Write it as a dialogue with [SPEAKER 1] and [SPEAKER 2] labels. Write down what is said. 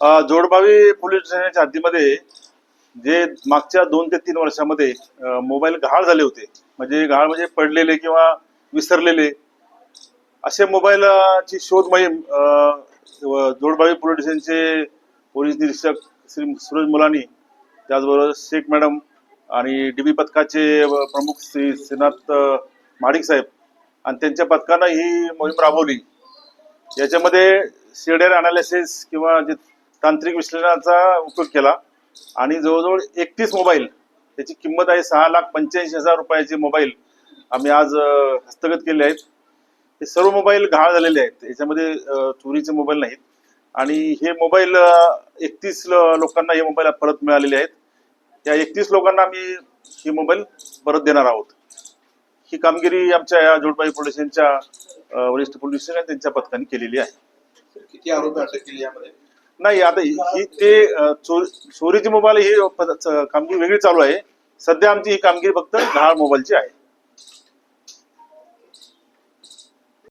[SPEAKER 1] जोडबावी police स्टेशनच्या हद्दीमध्ये जे मागच्या दोन ते तीन वर्षामध्ये मोबाईल गहाळ झाले होते. म्हणजे गहाळ म्हणजे पडलेले किंवा विसरलेले. असे मोबाईलची शोध मोहीम जोडबावी पोलीस स्टेशनचे पोलीस निरीक्षक श्री सूरज मुलानी त्याचबरोबर शेख मॅडम आणि डीबी पथकाचे प्रमुख श्री श्रीनाथ माडिक साहेब आणि त्यांच्या पथकानं ही मोहीम राबवली. याच्यामध्ये सीडर अनालिसिस किंवा जे तांत्रिक विश्लेषणाचा उपयोग केला. आणि जवळजवळ एकतीस मोबाईल त्याची किंमत आहे सहा लाख पंच्याऐंशी हजार रुपयाचे मोबाईल आम्ही आज हस्तगत केले आहेत. हे सर्व मोबाईल गहाळ झालेले आहेत. याच्यामध्ये चोरीचे मोबाईल नाहीत. आणि हे मोबाईल एकतीस लोकांना हे मोबाईल परत मिळालेले आहेत. या एकतीस लोकांना आम्ही हे मोबाईल परत देणार आहोत. ही कामगिरी आमच्या या जोडबाई पोलिसांच्या वरिष्ठ पोलीस त्यांच्या पथकाने केलेली आहे.
[SPEAKER 2] किती आरोपी अटक केली यामध्ये?
[SPEAKER 1] नाही आता ही ते चोरीची मोबाईल ही कामगिरी वेगळी चालू आहे. सध्या आमची ही कामगिरी फक्त घाळ मोबाईलची आहे.